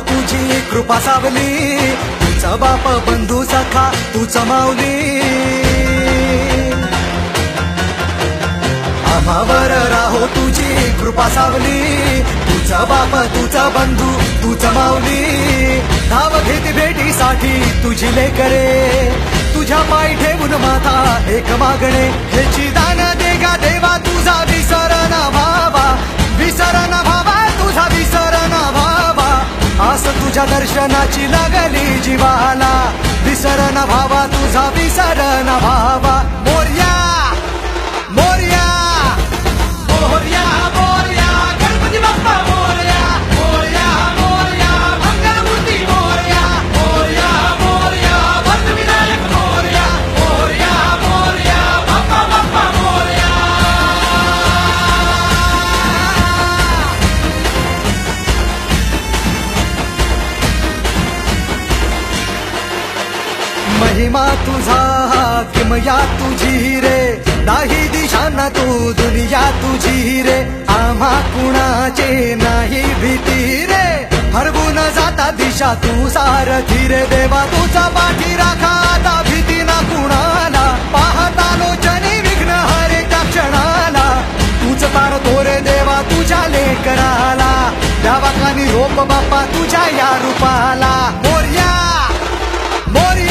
तुझी कृपा सावली. तुझा बाप बंधू सखा तूच माऊली. आम्हावर राहो तुझी कृपा सावली. तुझा बाप तुझा बंधू तुझा माऊली. धाव घेत भेटीसाठी तुझी लेकरे. तुझ्या पाय ठेवून माथा एक मागणे. ह्याची दान देगा देवा तुझा विसर तुझ्या लागली जीवाला. विसरण भावा तुझा विसरण ना भावा. महिमा तुझा किमया तुझी रे. नाही दिशा ना तू दुनिया तुझी रे. आम्हा कुणाचे नाही भीती रे. हरवून जाता दिशा तू सारथी रे देवा. तुझा पाठी राखा आता भीती ना कुणाला. पाहता लोचनी विघ्न हरे त्या क्षणाला. तूच तार तोरे देवा तुझ्या लेकराला. द्यावा कानी रोप बाप्पा तुझ्या या रूपाला. मोर्या! मोर्या!